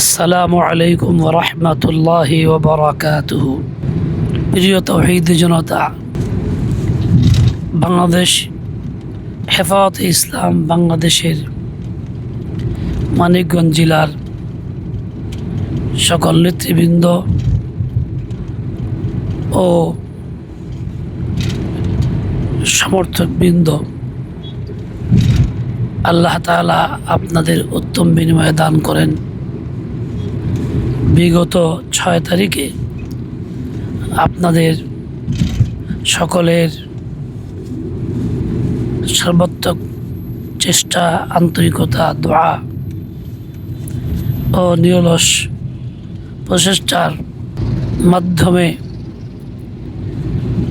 আসসালামু আলাইকুম রহমতুল্লাহ ওবরাকাতুহু প্রিয় তৌহিদ জনতা, বাংলাদেশ হেফাজত ইসলাম বাংলাদেশের মানিকগঞ্জ জেলার সকল নেতৃবৃন্দ ও সমর্থকবৃন্দ, আল্লাহ তাআলা আপনাদের উত্তম বিনিময়ে দান করেন। বিগত ছয় তারিখে আপনাদের সকলের সর্বাত্মক চেষ্টা, আন্তরিকতা, দোয়া ও নিরলস প্রচেষ্টার মাধ্যমে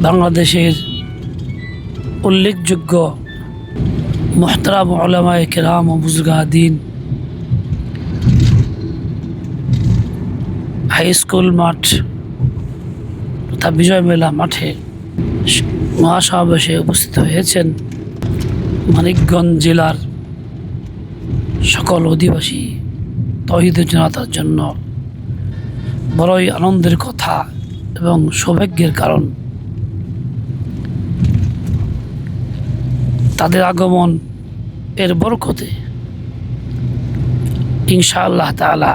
বাংলাদেশের উল্লেখযোগ্য মোহতারাম ওলামায় কেরাম ও বুজগাদিন হাই স্কুল মাঠ, তথা বিজয় মেলা মাঠে মহাসমাবেশে উপস্থিত হয়েছেন মানিকগঞ্জ জেলার সকল অধিবাসী তহিদ জনতার জন্য। বড়ই আনন্দের কথা এবং সৌভাগ্যের কারণ। তাদের আগমন এর বরকতে ইনশাআল্লাহ তাআলা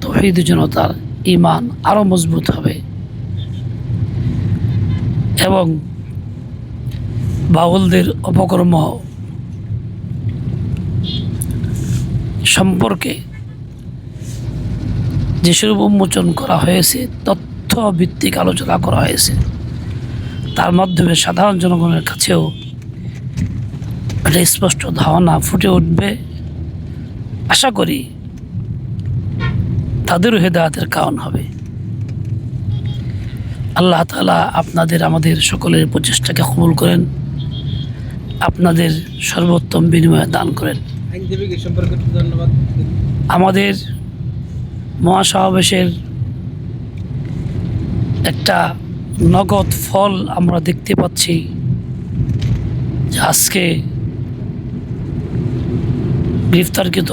তহিদ জনতার ইমান আরও মজবুত হবে। এবং বাউলদের অপকর্ম সম্পর্কে যেসব উন্মোচন করা হয়েছে তথ্য ভিত্তিক আলোচনা করা হয়েছে, তার মাধ্যমে সাধারণ জনগণের কাছেও একটা স্পষ্ট ধারণা ফুটে উঠবে। আশা করি তাদেরও হেদায়তের কারণ হবে। আল্লাহ তালা আপনাদের আমাদের সকলের প্রচেষ্টাকে কবুল করেন। আপনাদের সর্বোত্তম বিনিময়ে দান করেন। আমাদের মহাসমাবেশের একটা নগদ ফল আমরা দেখতে পাচ্ছি যে আজকে গ্রেফতারকৃত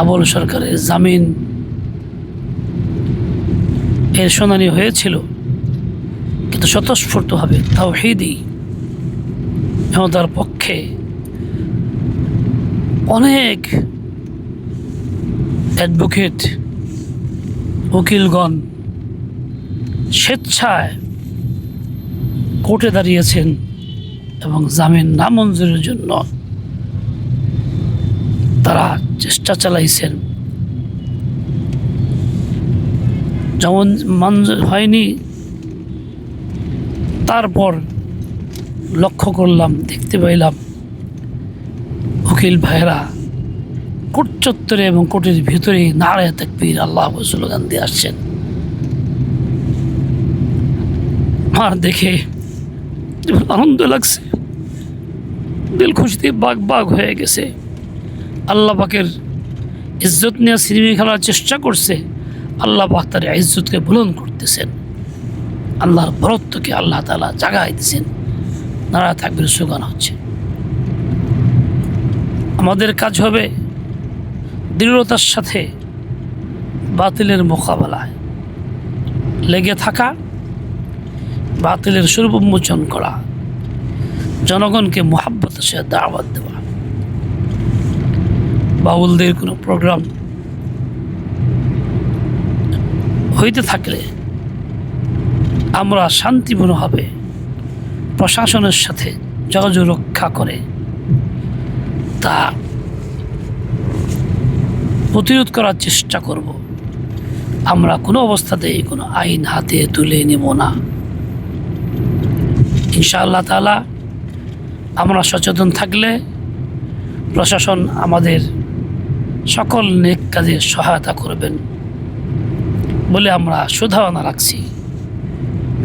আবুল সরকারের জামিন। এর শুনানি হয়েছিল, কিন্তু স্বতঃস্ফূর্তভাবে তাও হেদি তার পক্ষে অনেক অ্যাডভোকেট, উকিলগণ স্বেচ্ছায় কোর্টে দাঁড়িয়েছেন এবং জামিন নামঞ্জুরের জন্য তারা চেষ্টা চালাইছেন। যেমন মঞ্জুর হয়নি। তারপর লক্ষ্য করলাম, দেখতে পাইলাম উকিল ভাইরা কোট চত্বরে এবং কোটির ভিতরে নারায় তাকবীর আল্লাহ স্লোগান দিয়ে আসছেন। আমার দেখে আনন্দ লাগছে। দিল খুশিতে বাঘ বাঘ হয়ে গেছে। আল্লাহ পাকের ইজ্জত নিয়ে সিনেমি খেলার চেষ্টা করছে, আল্লাহ পাক তার ইজ্জতকে বুলন করতেছেন। আল্লাহর বরত্বকে আল্লাহ তালা জাগাই দিচ্ছেন নারা থাকবির সুগান হচ্ছে। আমাদের কাজ হবে দৃঢ়তার সাথে বাতিলের মোকাবেলায়। লেগে থাকা, বাতিলের স্বরূপ উন্মোচন করা, জনগণকে মোহাব্বতের সাথে দাওয়াত দেওয়া। বাউলদের কোনো প্রোগ্রাম হইতে থাকলে আমরা শান্তিপূর্ণভাবে প্রশাসনের সাথে যোগাযোগ রক্ষা করে। তা প্রতিরোধ করার চেষ্টা করব। আমরা কোনো অবস্থাতেই কোনো আইন হাতে তুলে নেব না। ইনশাআল্লাহ তালা আমরা সচেতন থাকলে প্রশাসন আমাদের সকল নেক কাজে সহায়তা করবেন বলে আমরা সুধারণা রাখছি।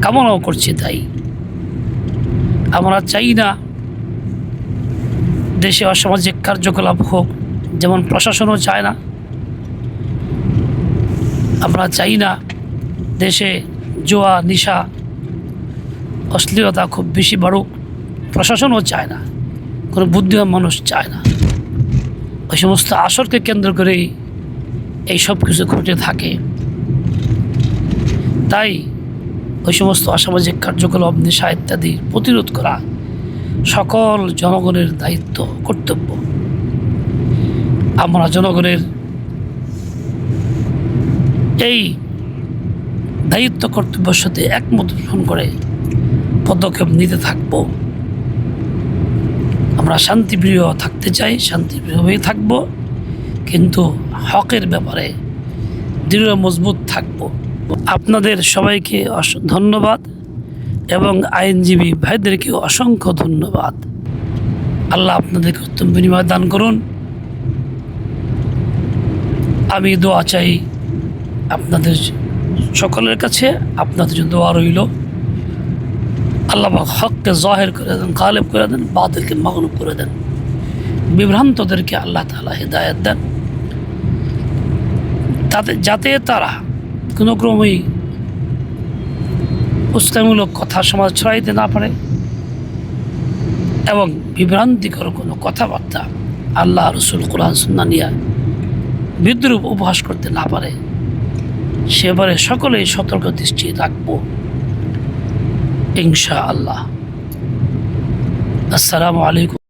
কামনাও করছি তাই। আমরা চাই না দেশে অসামাজিক কার্যকলাপ হোক, যেমন প্রশাসনও চায় না। আমরা চাই না দেশে জোয়া, নিশা, অশ্লীলতা খুব বেশি বাড়ুক। প্রশাসনও চায় না, কোনো বুদ্ধিমান মানুষ চায় না। ওই সমস্ত আসরকে কেন্দ্র করেই এই সব কিছু ঘটে থাকে। তাই ওই সমস্ত অসামাজিক কার্যকলাপ নেশা ইত্যাদি প্রতিরোধ করা সকল জনগণের দায়িত্ব, কর্তব্য। আমরা জনগণের এই দায়িত্ব, কর্তব্যের সাথে একমত পোষণ করে পদক্ষেপ নিতে থাকব। আমরা শান্তিপ্রিয় থাকতে চাই, শান্তিপ্রিয় হয়ে থাকব। কিন্তু হকের ব্যাপারে দৃঢ়, মজবুত থাকব। আপনাদের সবাইকে ধন্যবাদ এবং আইনজীবী ভাইদেরকে অসংখ্য ধন্যবাদ। আল্লাহ আপনাদেরকে উত্তম বিনিময় দান করুন। আমি দোয়া চাই আপনাদের সকলের কাছে, আপনাদের জন্য দোয়া রইল। আল্লাহ হককে জাহের করে দেন, গালেব করে দেন, বাতিলকে মাগলুব করে দেন। বিভ্রান্তদেরকে আল্লাহ তালা হেদায়ত দেন। তাতে যাতে তারা কোনো ক্রমেই কথা সমাজ ছড়াইতে না পারে এবং বিভ্রান্তিকর কোনো কথাবার্তা আল্লাহ রসুল কোরআন সুন্না নিয়ে বিদ্রুপ উপহাস করতে না পারে, সেবারে সকলেই সতর্ক দৃষ্টি রাখব ইনশা আসসালামু আলাইকুম।